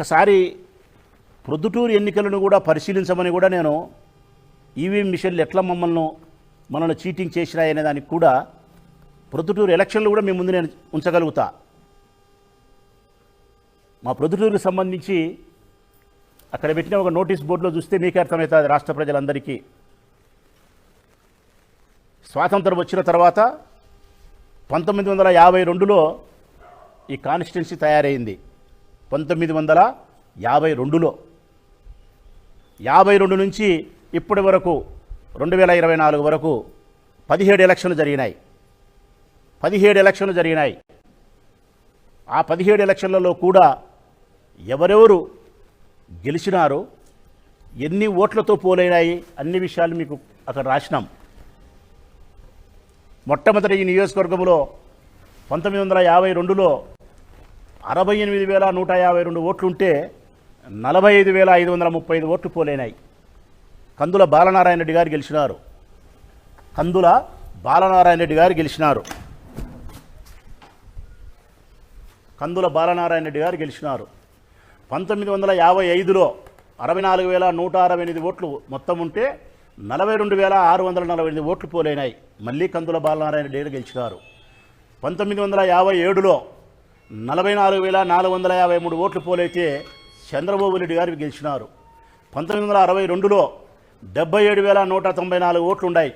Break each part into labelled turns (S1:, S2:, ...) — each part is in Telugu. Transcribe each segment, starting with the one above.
S1: ఒక్కసారి ప్రొద్దుటూరు ఎన్నికలను కూడా పరిశీలించమని కూడా నేను ఈవీఎం మిషన్లు ఎట్లా మమ్మల్ని మనల్ని చీటింగ్ చేసినాయనే దానికి కూడా ప్రొద్దుటూరు ఎలక్షన్లు కూడా మీ ముందు నేను ఉంచగలుగుతా. మా ప్రొద్దుటూరుకు సంబంధించి అక్కడ పెట్టిన ఒక నోటీస్ బోర్డులో చూస్తే మీకే అర్థమవుతుంది రాష్ట్ర ప్రజలందరికీ. స్వాతంత్రం వచ్చిన తర్వాత పంతొమ్మిది వందల యాభై రెండులో ఈ కాన్స్టిట్యున్సీ తయారైంది. పంతొమ్మిది వందల యాభై రెండులో. యాభై రెండు నుంచి ఇప్పటి వరకు రెండు వేల ఇరవై నాలుగు వరకు పదిహేడు ఎలక్షన్లు జరిగినాయి. పదిహేడు ఎలక్షన్లు జరిగినాయి. ఆ పదిహేడు ఎలక్షన్లలో కూడా ఎవరెవరు గెలిచినారు ఎన్ని ఓట్లతో పోలైనాయి అన్ని విషయాలు మీకు అక్కడ రాసినాం. మొట్టమొదటి ఈ నియోజకవర్గంలో పంతొమ్మిది వందల యాభై రెండులో అరవై ఎనిమిది వేల నూట యాభై రెండు ఓట్లుంటే నలభై ఐదు వేల ఐదు వందల ముప్పై ఐదు ఓట్లు పోలేనాయి. కందుల బాలనారాయణ రెడ్డి గారు గెలిచినారు. కందుల బాలనారాయణ రెడ్డి గారు గెలిచినారు. కందుల బాలనారాయణ రెడ్డి గారు గెలిచినారు. పంతొమ్మిది వందల యాభై ఐదులో అరవై నాలుగు వేల నూట అరవై ఎనిమిది ఓట్లు మొత్తం ఉంటే నలభై రెండు వేల ఆరు వందల నలభై ఎనిమిది ఓట్లు పోలైనాయి. మళ్ళీ కందుల బాలనారాయణ రెడ్డి గారు గెలిచినారు. పంతొమ్మిది వందల యాభై ఏడులో నలభై నాలుగు వేల నాలుగు వందల యాభై మూడు ఓట్లు పోలైతే చంద్రబాబు నాయుడు గారు గెలిచినారు. పంతొమ్మిది వందల అరవై రెండులో డెబ్బై ఏడు వేల నూట తొంభై నాలుగు ఓట్లు ఉన్నాయి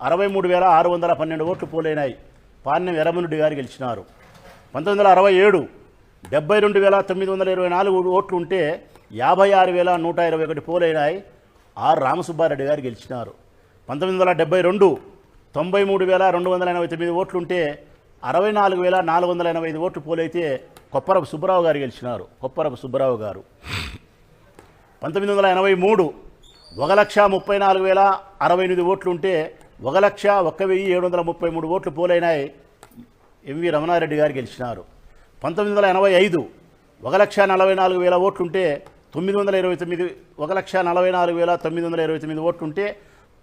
S1: అరవై మూడు వేల ఆరు వందల పన్నెండు ఓట్లు పోలైనాయి. పాన్యం ఎర్రమనుడి గారు గెలిచినారు. పంతొమ్మిది వందల అరవై ఏడు డెబ్బై రెండు వేల తొమ్మిది వందల ఇరవై నాలుగు ఓట్లు ఉంటే యాభై ఆరు వేల నూట ఇరవై ఒకటి పోలైనాయి. ఆర్ రామసుబ్బారెడ్డి గారు గెలిచినారు. పంతొమ్మిది వందల డెబ్బై రెండు తొంభై మూడు వేల రెండు వందల ఎనభై తొమ్మిది ఓట్లు ఉంటే అరవై నాలుగు వేల నాలుగు వందల ఎనభై ఐదు ఓట్లు పోలైతే కొప్పరపు సుబ్బరావు గారు గెలిచినారు. కొప్పరపు సుబ్బరావు గారు. పంతొమ్మిది వందల ఎనభై మూడు ఒక లక్ష ముప్పై నాలుగు వేల అరవై ఎనిమిది ఓట్లు ఉంటే ఒక లక్ష ఒక్క వెయ్యి ఏడు వందల ముప్పై మూడు ఓట్లు పోలైనాయి. ఎంవి రమణారెడ్డి గారు గెలిచినారు. పంతొమ్మిది వందల ఎనభై ఐదు ఒక లక్ష నలభై నాలుగు వేల ఓట్లుంటే తొమ్మిది వందల ఇరవై తొమ్మిది ఒక లక్ష నలభై నాలుగు వేల తొమ్మిది వందల ఇరవై తొమ్మిది ఓట్లుంటే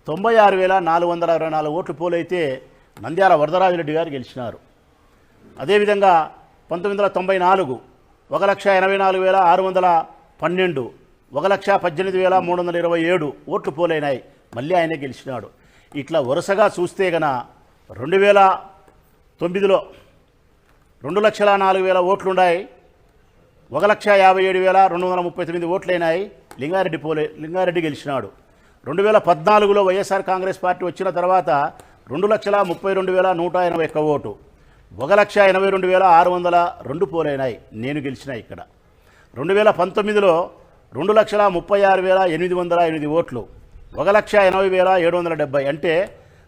S1: తొంభై ఆరు వేల నాలుగు వందల అరవై నాలుగు ఓట్లు పోలైతే నంద్యాల వరదరాజరెడ్డి గారు గెలిచినారు. అదేవిధంగా పంతొమ్మిది వందల తొంభై నాలుగు ఒక లక్ష ఎనభై నాలుగు వేల ఆరు వందల పన్నెండు ఒక లక్ష పద్దెనిమిది వేల మూడు వందల ఇరవై ఏడు ఓట్లు పోలైనాయి. మళ్ళీ ఆయనే గెలిచినాడు. ఇట్లా వరుసగా చూస్తే గన రెండు వేల తొమ్మిదిలో రెండు లక్షల నాలుగు వేల ఓట్లున్నాయి ఒక లక్ష యాభై ఏడు వేల రెండు వందల ముప్పై తొమ్మిది ఓట్లైనాయి. లింగారెడ్డి పోలే లింగారెడ్డి గెలిచినాడు. రెండు వేల పద్నాలుగులో వైఎస్ఆర్ కాంగ్రెస్ పార్టీ వచ్చిన తర్వాత రెండు లక్షల ముప్పై రెండు వేల నూట ఎనభై ఒక్క ఓటు. ఒక లక్ష ఎనభై రెండు వేల ఆరు వందల రెండు పోలైనాయి. నేను గెలిచిన ఇక్కడ. రెండు వేల పంతొమ్మిదిలో రెండు లక్షల ముప్పై ఆరు వేల ఎనిమిది వందల ఎనిమిది ఓట్లు. ఒక లక్ష ఎనభై వేల ఏడు వందల డెబ్బై అంటే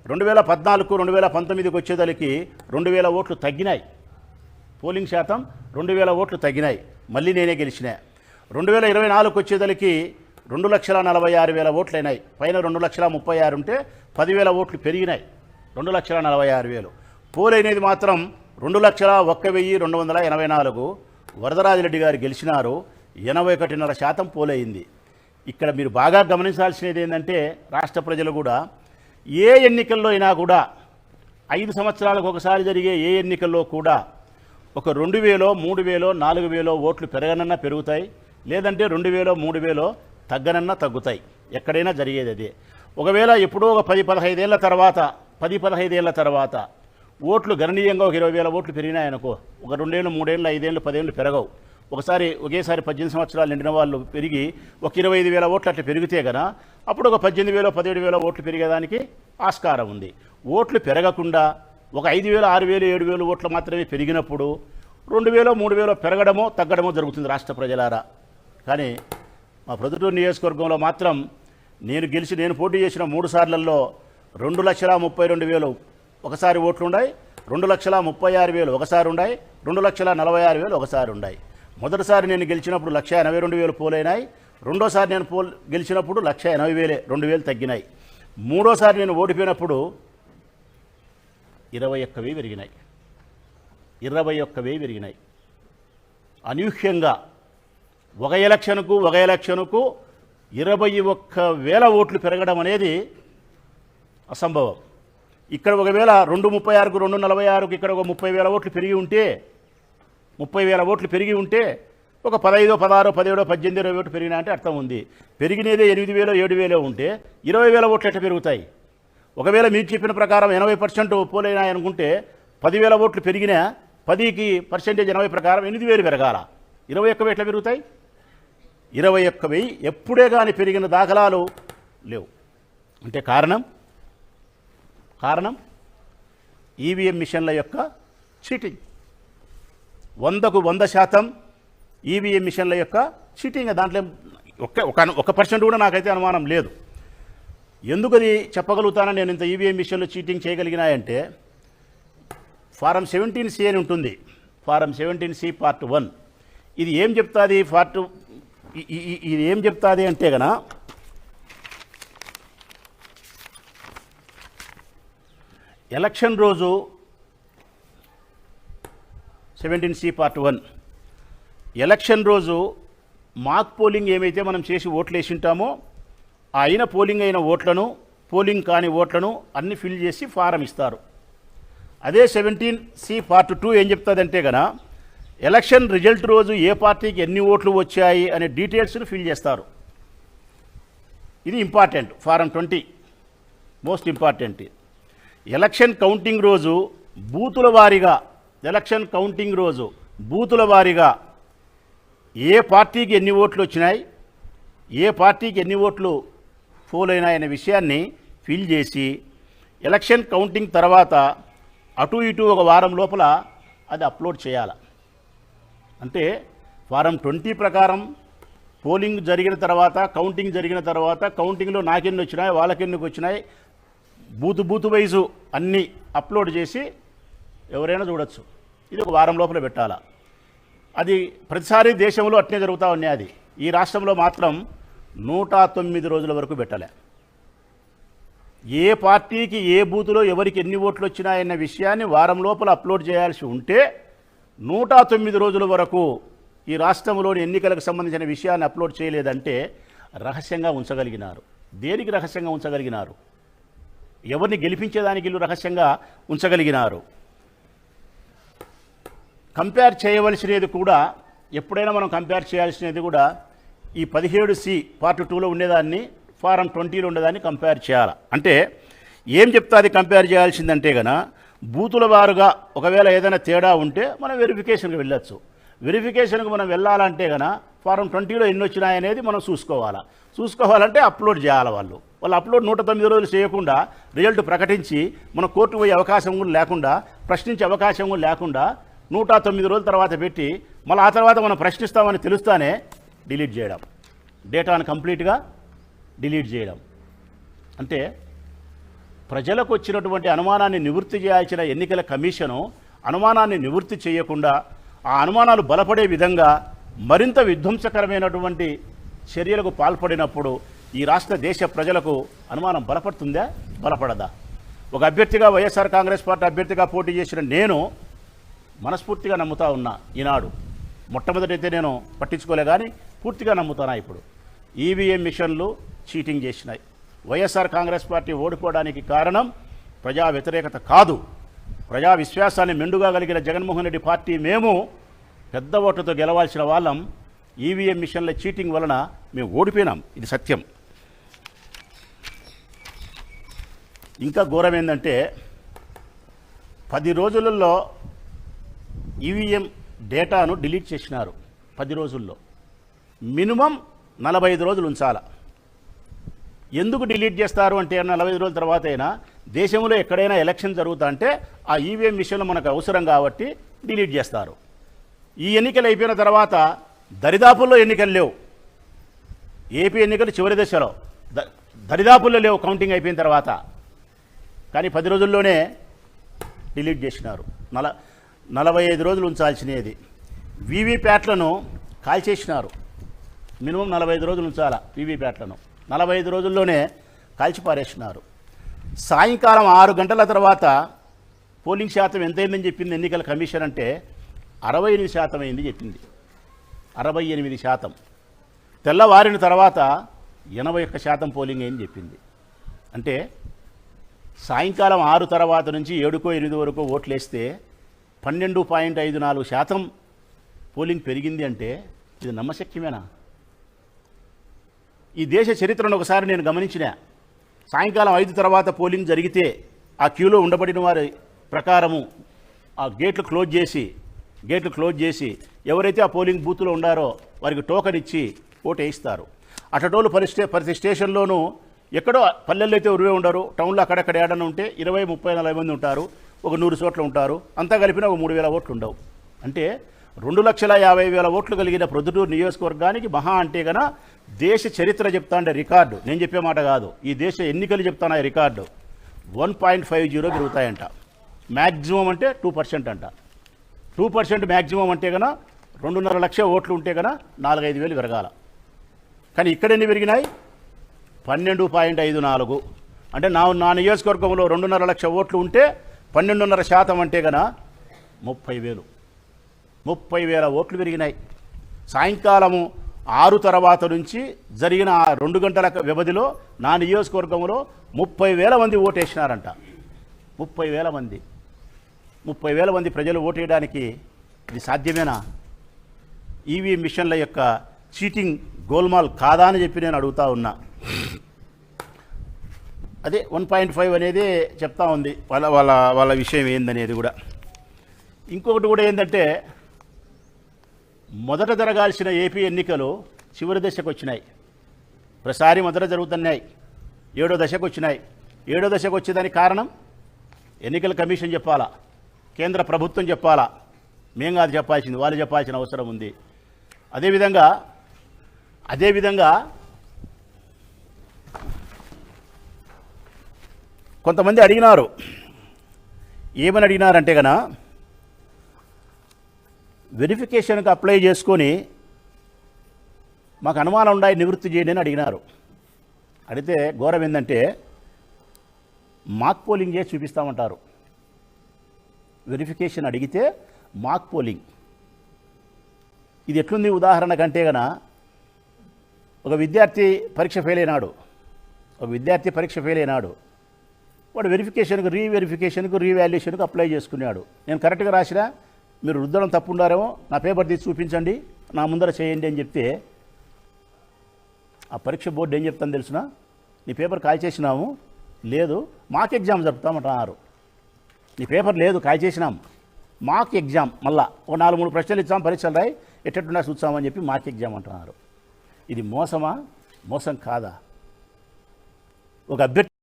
S1: రెండు వేల పద్నాలుగు రెండు వేల పంతొమ్మిదికి వచ్చేదలికి రెండు వేల ఓట్లు తగ్గినాయి. పోలింగ్ శాతం రెండు వేల ఓట్లు తగ్గినాయి. మళ్ళీ నేనే గెలిచిన. రెండు వేల ఇరవై నాలుగుకి వచ్చేదలికి రెండు లక్షల నలభై ఆరు వేల ఓట్లు అయినాయి పైన రెండు లక్షల ముప్పై ఆరు ఉంటే పదివేల ఓట్లు పెరిగినాయి. రెండు లక్షల నలభై ఆరు వేలు. పోలైనది మాత్రం రెండు లక్షల ఒక్క వెయ్యి రెండు వందల ఎనభై నాలుగు. వరదరాజిరెడ్డి గారు గెలిచినారు. ఎనభై ఒకటిన్నర శాతం పోలైంది. ఇక్కడ మీరు బాగా గమనించాల్సినది ఏంటంటే రాష్ట్ర ప్రజలు కూడా ఏ ఎన్నికల్లో అయినా కూడా ఐదు సంవత్సరాలకు ఒకసారి జరిగే ఏ ఎన్నికల్లో కూడా ఒక రెండు వేలో మూడు వేలో నాలుగు వేలో ఓట్లు పెరగనన్నా పెరుగుతాయి. లేదంటే రెండు వేలో మూడు వేలో తగ్గనన్నా తగ్గుతాయి. ఎక్కడైనా జరిగేది అదే. ఒకవేళ ఎప్పుడో ఒక పది పదహైదేళ్ళ తర్వాత పది పదహైదేళ్ళ తర్వాత ఓట్లు గణనీయంగా ఒక ఇరవై వేల ఓట్లు పెరిగినాయనుకో ఒక రెండేళ్ళు మూడేళ్ళు ఐదేళ్ళు పదేళ్ళు పెరగవు. ఒకసారి ఒకేసారి పద్దెనిమిది సంవత్సరాలు నిండిన వాళ్ళు పెరిగి ఒక ఇరవై ఐదు వేల ఓట్లు అట్లా పెరిగితే గన అప్పుడు ఒక పద్దెనిమిది వేల పదిహేడు వేల ఓట్లు పెరిగేదానికి ఆస్కారం ఉంది. ఓట్లు పెరగకుండా ఒక ఐదు వేల ఆరు వేలు ఏడు వేలు ఓట్లు మాత్రమే పెరిగినప్పుడు రెండు వేలో మూడు వేలో పెరగడమో తగ్గడమో జరుగుతుంది రాష్ట్ర ప్రజలారా. కానీ మా ప్రొద్దుటూరు నియోజకవర్గంలో మాత్రం నేను గెలిచి నేను పోటీ చేసిన మూడు సార్లలో రెండు లక్షల ముప్పై రెండు వేలు ఒకసారి ఓట్లు ఉన్నాయి రెండు లక్షల ముప్పై ఆరు వేలు ఒకసారి ఉన్నాయి రెండు లక్షల నలభై ఆరు వేలు ఒకసారి ఉన్నాయి మొదటిసారి నేను గెలిచినప్పుడు లక్ష ఎనభై రెండు వేలు పోలైనాయి. రెండోసారి నేను పోల్ గెలిచినప్పుడు లక్ష ఎనభై వేలే రెండు వేలు తగ్గినాయి. మూడోసారి నేను ఓడిపోయినప్పుడు ఇరవై ఒక్క వెయ్యి పెరిగినాయి. ఇరవై ఒక్క వెయ్యి పెరిగినాయి. అనూహ్యంగా ఒక ఎలక్షన్కు ఒక ఎలక్షన్కు ఇరవై ఒక్క వేల ఓట్లు పెరగడం అనేది అసంభవం. ఇక్కడ ఒకవేళ రెండు ముప్పై ఆరుకు రెండు నలభై ఆరుకు ఇక్కడ ఒక ముప్పై వేల ఓట్లు పెరిగి ఉంటే ముప్పై వేల ఓట్లు పెరిగి ఉంటే ఒక పదహైదో పదహారో పదిహేడో పద్దెనిమిది ఇరవై ఓట్లు పెరిగినా అంటే అర్థం ఉంది. పెరిగినదే ఎనిమిది వేలో ఏడు వేలో ఉంటే ఇరవై వేల ఓట్లు ఎట్లా పెరుగుతాయి? ఒకవేళ మీరు చెప్పిన ప్రకారం ఎనభై పర్సెంట్ పోలైనాయి అనుకుంటే పదివేల ఓట్లు పెరిగినా పదికి పర్సెంటేజ్ ఎనభై ప్రకారం ఎనిమిది వేలు పెరగాల. ఇరవై ఒక్క ఎట్లా పెరుగుతాయి? ఇరవై ఒక్క వెయ్యి ఎప్పుడే కానీ పెరిగిన దాఖలాలు లేవు. అంటే కారణం? కారణం ఈవీఎం మిషన్ల యొక్క చీటింగ్. వందకు వంద శాతం ఈవీఎం మిషన్ల యొక్క చీటింగ్. దాంట్లో ఒక్క ఒక ఒక పర్సెంట్ కూడా నాకైతే అనుమానం లేదు. ఎందుకు అది చెప్పగలుగుతానని నేను ఇంత ఈవీఎం మిషన్లు చీటింగ్ చేయగలిగినాయంటే ఫారం సెవెంటీన్ సి అని ఉంటుంది. Form seventeen C part one. ఇది ఏం చెప్తుంది? పార్ట్ ఇది ఏం చెప్తుంది అంటే గన ఎలక్షన్ రోజు seventeen C part one. Election రోజు మాక్ పోలింగ్ ఏమైతే మనం చేసి ఓట్లు వేసి ఉంటామో అయిన పోలింగ్ అయిన ఓట్లను పోలింగ్ కాని ఓట్లను అన్ని ఫిల్ చేసి ఫారం ఇస్తారు. అదే సెవెంటీన్ సి పార్ట్ టూ ఏం చెప్తుందంటే గన ఎలక్షన్ రిజల్ట్ రోజు ఏ పార్టీకి ఎన్ని ఓట్లు వచ్చాయి అనే డీటెయిల్స్ను ఫిల్ చేస్తారు. ఇది important form twenty most important. Election counting రోజు బూతుల వారీగా ఎలక్షన్ కౌంటింగ్ రోజు బూతుల వారీగా ఏ పార్టీకి ఎన్ని ఓట్లు వచ్చినాయి ఏ పార్టీకి ఎన్ని ఓట్లు ఫోల్ అయినాయనే విషయాన్ని ఫిల్ చేసి ఎలక్షన్ కౌంటింగ్ తర్వాత అటు ఇటు ఒక వారం లోపల అది అప్లోడ్ చేయాలి. అంటే వారం ట్వంటీ ప్రకారం పోలింగ్ జరిగిన తర్వాత కౌంటింగ్ జరిగిన తర్వాత కౌంటింగ్లో నాకెన్ని వచ్చినాయి వాళ్ళకెన్నికి వచ్చినాయి బూతు బూతు వైజు అన్నీ అప్లోడ్ చేసి ఎవరైనా చూడొచ్చు. ఇది ఒక వారం లోపల పెట్టాలా. అది ప్రతిసారి దేశంలో అట్నే జరుగుతూ ఉన్నాయి అది. ఈ రాష్ట్రంలో మాత్రం నూట తొమ్మిది రోజుల వరకు పెట్టలే. ఏ పార్టీకి ఏ బూతులో ఎవరికి ఎన్ని ఓట్లు వచ్చినాయన్న విషయాన్ని వారం లోపల అప్లోడ్ చేయాల్సి ఉంటే నూట తొమ్మిది రోజుల వరకు ఈ రాష్ట్రంలోని ఎన్నికలకు సంబంధించిన విషయాన్ని అప్లోడ్ చేయలేదంటే రహస్యంగా ఉంచగలిగినారు. దేనికి రహస్యంగా ఉంచగలిగినారు? ఎవరిని గెలిపించేదానికి వీళ్ళు రహస్యంగా ఉంచగలిగినారు. కంపేర్ చేయవలసినది కూడా ఎప్పుడైనా మనం కంపేర్ చేయాల్సినది కూడా ఈ పదిహేడు సి పార్ట్ టూలో ఉండేదాన్ని ఫారం ట్వంటీలో ఉండేదాన్ని కంపేర్ చేయాలి. అంటే ఏం చెప్తాది కంపేర్ చేయాల్సిందంటే గన బూతుల వారుగా ఒకవేళ ఏదైనా తేడా ఉంటే మనం వెరిఫికేషన్కి వెళ్ళొచ్చు. వెరిఫికేషన్కి మనం వెళ్ళాలంటే గన ఫారం ట్వంటీలో ఎన్ని వచ్చినాయనేది మనం చూసుకోవాలా. చూసుకోవాలంటే అప్లోడ్ చేయాలి వాళ్ళు. వాళ్ళు అప్లోడ్ నూట తొమ్మిది రోజులు చేయకుండా రిజల్ట్ ప్రకటించి మన కోర్టు పోయే అవకాశం కూడా లేకుండా ప్రశ్నించే అవకాశం కూడా లేకుండా నూట తొమ్మిది రోజుల తర్వాత పెట్టి మళ్ళీ ఆ తర్వాత మనం ప్రశ్నిస్తామని తెలుస్తానే డిలీట్ చేయడం. డేటాను కంప్లీట్గా డిలీట్ చేయడం. అంటే ప్రజలకు వచ్చినటువంటి అనుమానాన్ని నివృత్తి చేయాల్సిన ఎన్నికల కమిషను అనుమానాన్ని నివృత్తి చేయకుండా ఆ అనుమానాలు బలపడే విధంగా మరింత విధ్వంసకరమైనటువంటి చర్యలకు పాల్పడినప్పుడు ఈ రాష్ట్ర దేశ ప్రజలకు అనుమానం బలపడుతుందా? బలపడదా? ఒక అభ్యర్థిగా వైఎస్ఆర్ కాంగ్రెస్ పార్టీ అభ్యర్థిగా పోటీ చేసిన నేను మనస్ఫూర్తిగా నమ్ముతా ఉన్నా ఈనాడు. మొట్టమొదటైతే నేను పట్టించుకోలే కానీ పూర్తిగా నమ్ముతానా ఇప్పుడు. ఈవీఎం మిషన్లు చీటింగ్ చేసినాయి. వైఎస్ఆర్ కాంగ్రెస్ పార్టీ ఓడిపోవడానికి కారణం ప్రజా వ్యతిరేకత కాదు. ప్రజా విశ్వాసాన్ని మెండుగా కలిగిన జగన్మోహన్ రెడ్డి పార్టీ మేము పెద్ద ఓట్లతో గెలవాల్సిన వాళ్ళం. ఈవీఎం మిషన్ల చీటింగ్ వలన మేము ఓడిపోయినాం. ఇది సత్యం. ఇంకా ఘోరం ఏంటంటే పది రోజులలో ఈవీఎం డేటాను డిలీట్ చేసినారు పది రోజుల్లో. మినిమం నలభై ఐదు రోజులు ఉంచాల. ఎందుకు డిలీట్ చేస్తారు అంటే నలభై ఐదు రోజుల తర్వాత అయినా దేశంలో ఎక్కడైనా ఎలక్షన్ జరుగుతా అంటే ఆ ఈవీఎం విషయంలో మనకు అవసరం కాబట్టి డిలీట్ చేస్తారు. ఈ ఎన్నికలు అయిపోయిన తర్వాత దరిదాపుల్లో ఎన్నికలు లేవు. ఏపీ ఎన్నికలు చివరి దశలో. ద- దరిదాపుల్లో లేవు కౌంటింగ్ అయిపోయిన తర్వాత. కానీ పది రోజుల్లోనే డిలీట్ చేసినారు. నల నలభై ఐదు రోజులు ఉంచాల్సినది. వీవీప్యాట్లను కాల్చేసినారు. మినిమం నలభై ఐదు రోజులు ఉంచాల వీవీప్యాట్లను నలభై ఐదు రోజుల్లోనే కాల్చిపారేసినారు సాయంకాలం ఆరు గంటల తర్వాత పోలింగ్ శాతం ఎంతైందని చెప్పింది ఎన్నికల కమిషన్ అంటే అరవై ఎనిమిది శాతం అయింది చెప్పింది. అరవై ఎనిమిది శాతం. తెల్లవారిన తర్వాత ఎనభై ఒక్క శాతం పోలింగ్ అయింది చెప్పింది. అంటే సాయంకాలం ఆరు తర్వాత నుంచి ఏడుకో ఎనిమిది వరకు ఓట్లు వేస్తే పన్నెండు పాయింట్ ఐదు నాలుగు శాతం పోలింగ్ పెరిగింది అంటే ఇది నమ్మశక్యమేనా? ఈ దేశ చరిత్రను ఒకసారి నేను గమనించిన. సాయంకాలం ఐదు తర్వాత పోలింగ్ జరిగితే ఆ క్యూలో ఉండబడిన వారి ప్రకారము ఆ గేట్లు క్లోజ్ చేసి గేట్లు క్లోజ్ చేసి ఎవరైతే ఆ పోలింగ్ బూత్లో ఉండారో వారికి టోకన్ ఇచ్చి ఓటు వేయిస్తారు అటటోలు పరిస్టే ప్రతి స్టేషన్లోనూ ఎక్కడో పల్లెల్లో అయితే ఉరివే ఉండరు. టౌన్లో అక్కడక్కడ ఏడన్నా ఉంటే ఇరవై ముప్పై నలభై మంది ఉంటారు. ఒక నూరు చోట్ల ఉంటారు. అంతా కలిపిన ఒక మూడు వేల ఓట్లు ఉండవు. అంటే రెండు లక్షల యాభై వేల ఓట్లు కలిగిన ప్రొద్దుటూరు నియోజకవర్గానికి మహా అంటే గన దేశ చరిత్ర చెప్తా అంటే రికార్డు. నేను చెప్పే మాట కాదు. ఈ దేశ ఎన్నికలు చెప్తాను record. One point five zero పెరుగుతాయంట. Maximum అంటే టూ పర్సెంట్ అంట. టూ పర్సెంట్ మ్యాక్సిమం అంటే కన రెండున్నర లక్ష ఓట్లు ఉంటే కన నాలుగైదు వేలు పెరగాల. కానీ ఇక్కడ ఎన్ని పెరిగినాయి? పన్నెండు పాయింట్ ఐదు నాలుగు. అంటే నా నా నియోజకవర్గంలో రెండున్నర లక్ష ఓట్లు ఉంటే పన్నెండున్నర శాతం అంటే గన ముప్పై వేలు. ముప్పై వేల ఓట్లు పెరిగినాయి. సాయంకాలము ఆరు తర్వాత నుంచి జరిగిన ఆ రెండు గంటల వ్యవధిలో నా నియోజకవర్గంలో ముప్పై వేల మంది ఓటేసినారంట. ముప్పై వేల మంది. ముప్పై వేల మంది ప్రజలు ఓటేయడానికి ఇది సాధ్యమేనా? ఈవీ మిషన్ల యొక్క చీటింగ్ గోల్మాల్ కాదా అని చెప్పి నేను అడుగుతా ఉన్నా. అదే వన్ పాయింట్ ఫైవ్ అనేది చెప్తా ఉంది. వాళ్ళ వాళ్ళ వాళ్ళ విషయం ఏందనేది కూడా. ఇంకొకటి కూడా ఏంటంటే మొదట జరగాల్సిన ఏపీ ఎన్నికలు చివరి దశకు వచ్చినాయి. ప్రసారి మొదట జరుగుతున్నాయి. ఏడో దశకు వచ్చినాయి. ఏడో దశకు వచ్చేదానికి కారణం ఎన్నికల కమిషన్ చెప్పాలా? కేంద్ర ప్రభుత్వం చెప్పాలా? మేం కాదు చెప్పాల్సింది వాళ్ళు చెప్పాల్సిన అవసరం ఉంది. అదేవిధంగా అదేవిధంగా కొంతమంది అడిగినారు ఏమని అడిగినారంటే కన వెరిఫికేషన్కి అప్లై చేసుకొని మాకు అనుమానం ఉన్నాయి నివృత్తి చేయండి అని అడిగినారు. అడిగితే ఘోరం ఏంటంటే మాక్ పోలింగ్ చేసి చూపిస్తామంటారు. వెరిఫికేషన్ అడిగితే మాక్ పోలింగ్. ఇది ఎట్లుంది ఉదాహరణ కంటే గన ఒక విద్యార్థి పరీక్ష ఫెయిల్ అయినాడు. ఒక విద్యార్థి పరీక్ష ఫెయిల్ అయినాడు. వాడు వెరిఫికేషన్కి రీవెరిఫికేషన్కు రీవాల్యుయేషన్కు అప్లై చేసుకున్నాడు. నేను కరెక్ట్గా రాసినా మీరు రుద్దడం తప్పు ఉండారేమో నా పేపర్ తీసి చూపించండి నా ముందర చేయండి అని చెప్తే ఆ పరీక్ష బోర్డు ఏం చెప్తాను తెలుసునా? నీ పేపర్ కాల్ చేసినాము లేదు మాక్ ఎగ్జామ్ జరుపుతామంటున్నారు నీ పేపర్ లేదు కాల్ చేసినాం మాక్ ఎగ్జామ్ మళ్ళా ఒక నాలుగు మూడు ప్రశ్నలు ఇచ్చాం పరీక్షలు రాయి ఎట్టట్టున్నా చూస్తామని చెప్పి మాక్ ఎగ్జామ్ అంటున్నారు. ఇది మోసమా? మోసం కాదా? ఒక అభ్యర్థి